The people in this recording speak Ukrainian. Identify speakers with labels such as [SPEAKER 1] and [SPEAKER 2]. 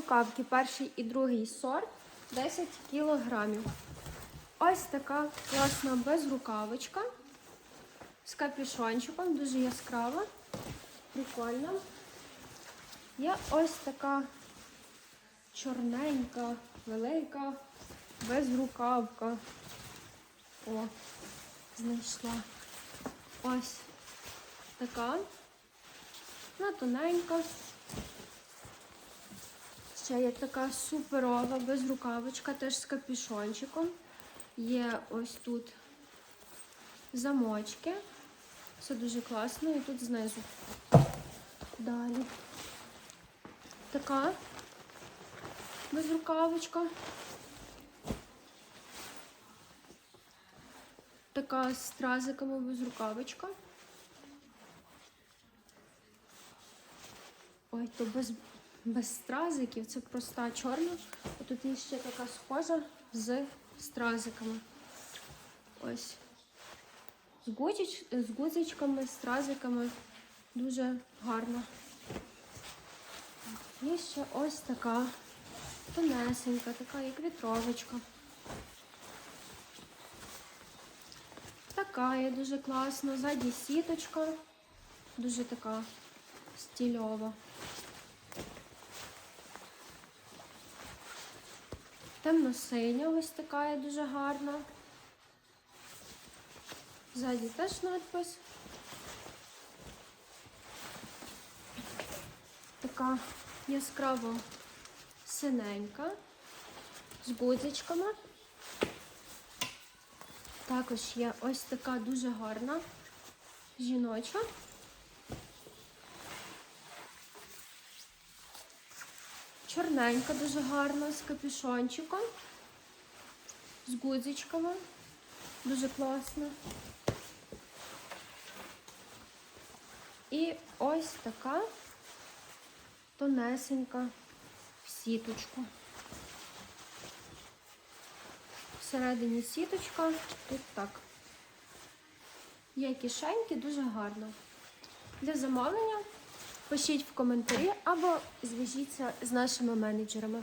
[SPEAKER 1] Безрукавки, перший і другий сорт 10 кілограмів. Ось така класна безрукавочка з капюшончиком, дуже яскрава, прикольна. Є ось така чорненька, велика безрукавка. О, знайшла. Ось така. Вона тоненька. Ще є така суперова безрукавочка, теж з капюшончиком. Є ось тут замочки. Все дуже класно. І тут знизу. Далі. Така безрукавочка. Така з стразиками безрукавочка. Ой, то без, без стразиків, це проста чорна. Тут є ще така схожа з стразиками. Ось. З, гудзич, з гудзичками, стразиками. Дуже гарно. Є ще ось така тонесенька, така як вітровочка. Така є дуже класно. Ззаді сіточка. Дуже така стильова. Темно-синя ось така є дуже гарна. Ззаді теж надпис. Така яскраво синенька з гудзичками. Також є ось така дуже гарна жіноча. Чорненька, дуже гарна, з капюшончиком, з гудзичками. Дуже класно. І ось така тонесенька в сіточку. Всередині сіточка, тут так. Є кишеньки, дуже гарно. Для замовлення пишіть в коментарі або зв'яжіться з нашими менеджерами.